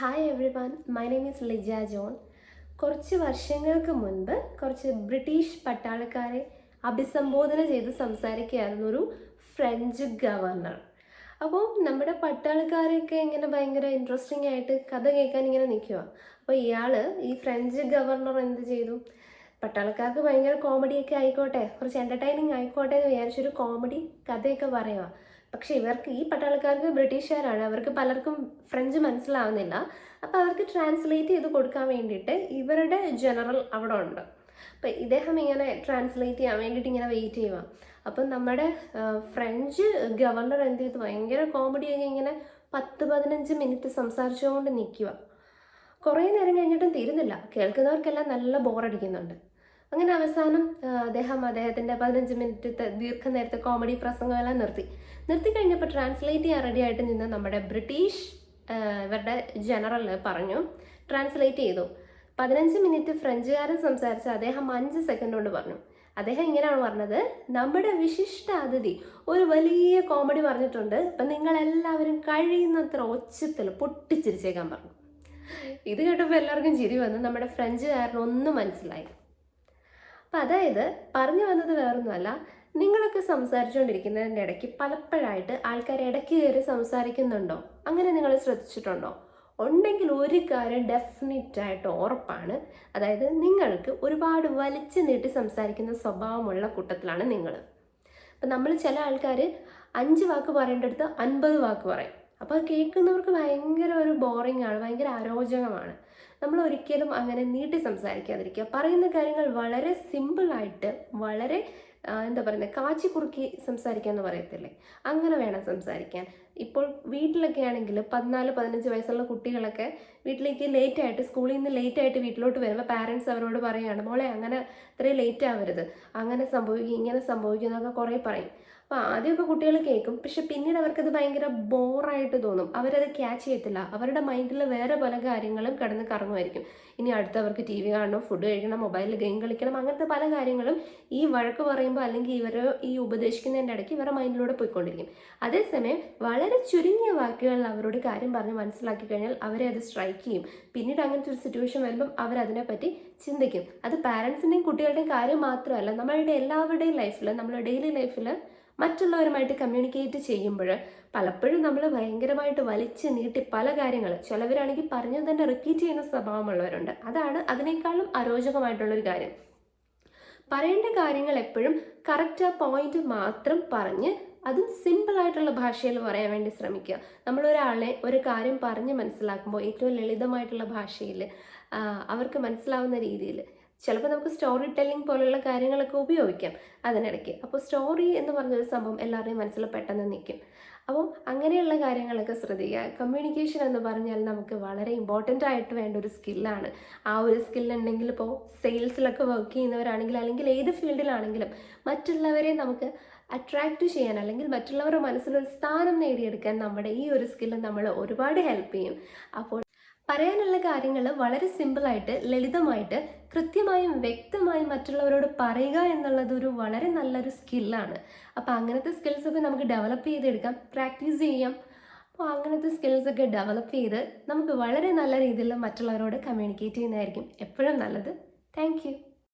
Hi everyone my name is Lija John കുറച്ച് വർഷങ്ങൾക്ക് മുൻപ് കുറച്ച് ബ്രിട്ടീഷ് പട്ടാളക്കാരെ അഭിസംബോധന ചെയ്ത് സംസാരിക്കുകയായിരുന്നു ഒരു ഫ്രഞ്ച് ഗവർണർ. അപ്പോൾ നമ്മുടെ പട്ടാളക്കാരൊക്കെ ഇങ്ങനെ ഭയങ്കര ഇൻട്രസ്റ്റിംഗ് ആയിട്ട് കഥ കേൾക്കാൻ ഇങ്ങനെ നിൽക്കുക അപ്പോൾ ഇയാൾ ഈ ഫ്രഞ്ച് ഗവർണർ എന്ത് ചെയ്തു? പട്ടാളക്കാർക്ക് ഭയങ്കര കോമഡിയൊക്കെ ആയിക്കോട്ടെ കുറച്ച് എന്റർടൈനിങ് ആയിക്കോട്ടെ എന്ന് വിചാരിച്ചൊരു കോമഡി കഥയൊക്കെ പറയുക പക്ഷെ ഇവർക്ക് ഈ പട്ടാളക്കാർക്ക് ബ്രിട്ടീഷുകാരാണ്. അവർക്ക് പലർക്കും ഫ്രഞ്ച് മനസ്സിലാവുന്നില്ല. അപ്പോൾ അവർക്ക് ട്രാൻസ്ലേറ്റ് ചെയ്ത് കൊടുക്കാൻ വേണ്ടിയിട്ട് ഇവരുടെ ജനറൽ അവിടെ ഉണ്ട്. അപ്പോൾ ഇദ്ദേഹം ഇങ്ങനെ ട്രാൻസ്ലേറ്റ് ചെയ്യാൻ വേണ്ടിയിട്ട് ഇങ്ങനെ വെയിറ്റ് ചെയ്യുക അപ്പം നമ്മുടെ ഫ്രഞ്ച് ഗവർണർ എന്ത് ചെയ്തു? ഭയങ്കര കോമഡിയൊക്കെ ഇങ്ങനെ പത്ത് പതിനഞ്ച് മിനിറ്റ് സംസാരിച്ചുകൊണ്ട് നിൽക്കുക കുറേ നേരം കഴിഞ്ഞിട്ടും തീരുന്നില്ല. കേൾക്കുന്നവർക്കെല്ലാം നല്ല ബോറടിക്കുന്നുണ്ട് അങ്ങനെ അവസാനം അദ്ദേഹം അദ്ദേഹത്തിന്റെ പതിനഞ്ച് മിനിറ്റത്തെ ദീർഘനേരത്തെ കോമഡി പ്രസംഗമെല്ലാം നിർത്തി. നിർത്തി കഴിഞ്ഞപ്പോൾ ട്രാൻസ്ലേറ്റ് ചെയ്യാൻ റെഡി ആയിട്ട് നിന്ന് നമ്മുടെ ബ്രിട്ടീഷ് ഇവരുടെ ജനറൽ പറഞ്ഞു ട്രാൻസ്ലേറ്റ് ചെയ്തു. പതിനഞ്ച് മിനിറ്റ് ഫ്രഞ്ചുകാരൻ സംസാരിച്ച അദ്ദേഹം അഞ്ച് സെക്കൻഡ് കൊണ്ട് പറഞ്ഞു. അദ്ദേഹം ഇങ്ങനെയാണ് പറഞ്ഞത് നമ്മുടെ വിശിഷ്ട അതിഥി ഒരു വലിയ കോമഡി പറഞ്ഞിട്ടുണ്ട് അപ്പം നിങ്ങളെല്ലാവരും കഴിയുന്നത്ര ഒച്ചത്തിൽ പൊട്ടിച്ചിരിച്ചേക്കാൻ പറഞ്ഞു. ഇത് കേട്ടപ്പോൾ എല്ലാവർക്കും ചിരി വന്ന്. നമ്മുടെ ഫ്രഞ്ചുകാരൻ ഒന്നും മനസ്സിലായി അപ്പം അതായത് പറഞ്ഞു വന്നത് വേറൊന്നുമല്ല. നിങ്ങളൊക്കെ സംസാരിച്ചുകൊണ്ടിരിക്കുന്നതിന്റെ ഇടയ്ക്ക് പലപ്പോഴായിട്ട് ആൾക്കാർ ഇടയ്ക്ക് കയറി സംസാരിക്കുന്നുണ്ടോ? അങ്ങനെ നിങ്ങൾ ശ്രദ്ധിച്ചിട്ടുണ്ടോ? ഉണ്ടെങ്കിൽ ഒരു കാര്യം ഡെഫിനറ്റ് ആയിട്ട് ഉറപ്പാണ്. അതായത് നിങ്ങൾക്ക് ഒരുപാട് വലിച്ചു നീട്ടി സംസാരിക്കുന്ന സ്വഭാവമുള്ള കൂട്ടത്തിലാണ് നിങ്ങൾ അപ്പം നമ്മൾ ചില ആൾക്കാർ അഞ്ച് വാക്ക് പറയേണ്ടടുത്ത് അൻപത് വാക്ക് പറയും. അപ്പോൾ കേൾക്കുന്നവർക്ക് ഭയങ്കര ഒരു ബോറിംഗ് ആണ് ഭയങ്കര അരോചകമാണ് നമ്മൾ ഒരിക്കലും അങ്ങനെ നീട്ടി സംസാരിക്കാതിരിക്കുക. പറയുന്ന കാര്യങ്ങൾ വളരെ സിമ്പിളായിട്ട് വളരെ എന്താ പറയുന്നത് കാച്ചി കുറുക്കി സംസാരിക്കുക എന്ന് പറയത്തില്ലേ? അങ്ങനെ വേണം സംസാരിക്കാൻ. ഇപ്പോൾ വീട്ടിലൊക്കെ ആണെങ്കിൽ പതിനാല് പതിനഞ്ച് വയസ്സുള്ള കുട്ടികളൊക്കെ വീട്ടിലേക്ക് ലേറ്റ് ആയിട്ട് സ്കൂളിൽ നിന്ന് ലേറ്റ് ആയിട്ട് വീട്ടിലോട്ട് വരുമ്പോൾ പാരൻസ് അവരോട് പറയുകയാണ് മോളെ അങ്ങനെ ഇത്രയും ലേറ്റ് ആവരുത്. അങ്ങനെ സംഭവിക്കും ഇങ്ങനെ സംഭവിക്കും എന്നൊക്കെ കുറേ പറയും. അപ്പോൾ ആദ്യമൊക്കെ കുട്ടികൾ കേൾക്കും. പക്ഷെ പിന്നീട് അവർക്കത് ഭയങ്കര ബോറായിട്ട് തോന്നും. അവരത് ക്യാച്ച് ചെയ്യത്തില്ല. അവരുടെ മൈൻഡിൽ വേറെ പല കാര്യങ്ങളും കിടന്ന് കറങ്ങുമായിരിക്കും. ഇനി അടുത്തവർക്ക് ടി വി കാണണം ഫുഡ് കഴിക്കണം മൊബൈലിൽ ഗെയിം കളിക്കണം അങ്ങനത്തെ പല കാര്യങ്ങളും ഈ വഴക്ക് പറയുമ്പോൾ അല്ലെങ്കിൽ ഇവർ ഈ ഉപദേശിക്കുന്നതിന്റെ ഇടയ്ക്ക് ഇവരുടെ മൈൻഡിലൂടെ പോയിക്കൊണ്ടിരിക്കും. അതേസമയം വളരെ ചുരുങ്ങിയ വാക്കുകളിൽ അവരോട് കാര്യം പറഞ്ഞ് മനസ്സിലാക്കി കഴിഞ്ഞാൽ അവരെ അത് സ്ട്രൈക്ക് ചെയ്യും. പിന്നീട് അങ്ങനത്തെ ഒരു സിറ്റുവേഷൻ വരുമ്പം അവരതിനെപ്പറ്റി ചിന്തിക്കും. അത് പാരൻസിന്റെയും കുട്ടികളുടെയും കാര്യം മാത്രമല്ല നമ്മളുടെ എല്ലാവരുടെയും ലൈഫിൽ നമ്മളുടെ ഡെയിലി ലൈഫിൽ മറ്റുള്ളവരുമായിട്ട് കമ്മ്യൂണിക്കേറ്റ് ചെയ്യുമ്പോൾ പലപ്പോഴും നമ്മൾ ഭയങ്കരമായിട്ട് വലിച്ചു നീട്ടി പല കാര്യങ്ങൾ ചിലവരാണെങ്കിൽ പറഞ്ഞു തന്നെ റിപ്പീറ്റ് ചെയ്യുന്ന സ്വഭാവമുള്ളവരുണ്ട്. അതാണ് അതിനേക്കാളും അരോചകമായിട്ടുള്ളൊരു കാര്യം. പറയേണ്ട കാര്യങ്ങൾ എപ്പോഴും കറക്റ്റ് ആ പോയിന്റ് മാത്രം പറഞ്ഞ് അതും സിമ്പിളായിട്ടുള്ള ഭാഷയിൽ പറയാൻ വേണ്ടി ശ്രമിക്കുക. നമ്മൾ ഒരാളെ ഒരു കാര്യം പറഞ്ഞ് മനസ്സിലാക്കുമ്പോൾ ഏറ്റവും ലളിതമായിട്ടുള്ള ഭാഷയിൽ അവർക്ക് മനസ്സിലാവുന്ന രീതിയിൽ ചിലപ്പോൾ നമുക്ക് സ്റ്റോറി ടെല്ലിംഗ് പോലുള്ള കാര്യങ്ങളൊക്കെ ഉപയോഗിക്കാം അതിനിടയ്ക്ക്. അപ്പോൾ സ്റ്റോറി എന്ന് പറഞ്ഞൊരു സംഭവം എല്ലാവരുടെയും മനസ്സിൽ പെട്ടെന്ന് നിൽക്കും അപ്പം അങ്ങനെയുള്ള കാര്യങ്ങളൊക്കെ ശ്രദ്ധിക്കുക. കമ്മ്യൂണിക്കേഷൻ എന്ന് പറഞ്ഞാൽ നമുക്ക് വളരെ ഇമ്പോർട്ടന്റ് ആയിട്ട് വേണ്ട ഒരു സ്കില്ലാണ് ആ ഒരു സ്കില്ലുണ്ടെങ്കിൽ ഇപ്പോൾ സെയിൽസിലൊക്കെ വർക്ക് ചെയ്യുന്നവരാണെങ്കിൽ അല്ലെങ്കിൽ ഏത് ഫീൽഡിലാണെങ്കിലും മറ്റുള്ളവരെ നമുക്ക് അട്രാക്റ്റ് ചെയ്യാൻ അല്ലെങ്കിൽ മറ്റുള്ളവരുടെ മനസ്സിലൊരു സ്ഥാനം നേടിയെടുക്കാൻ നമ്മുടെ ഈ ഒരു സ്കില്ല് നമ്മൾ ഒരുപാട് ഹെൽപ്പ് ചെയ്യും. അപ്പോൾ പറയാനുള്ള കാര്യങ്ങൾ വളരെ സിമ്പിളായിട്ട് ലളിതമായിട്ട് കൃത്യമായും വ്യക്തമായും മറ്റുള്ളവരോട് പറയുക എന്നുള്ളത് ഒരു വളരെ നല്ലൊരു സ്കില്ലാണ്. അപ്പോൾ അങ്ങനത്തെ സ്കിൽസ് ഒക്കെ നമുക്ക് ഡെവലപ്പ് ചെയ്തെടുക്കാം പ്രാക്ടീസ് ചെയ്യാം. അപ്പോൾ അങ്ങനത്തെ സ്കിൽസ് ഒക്കെ ഡെവലപ്പ് ചെയ്ത് നമുക്ക് വളരെ നല്ല രീതിയിൽ മറ്റുള്ളവരോട് കമ്മ്യൂണിക്കേറ്റ് ചെയ്യുന്നതായിരിക്കും എപ്പോഴും നല്ലത്. താങ്ക്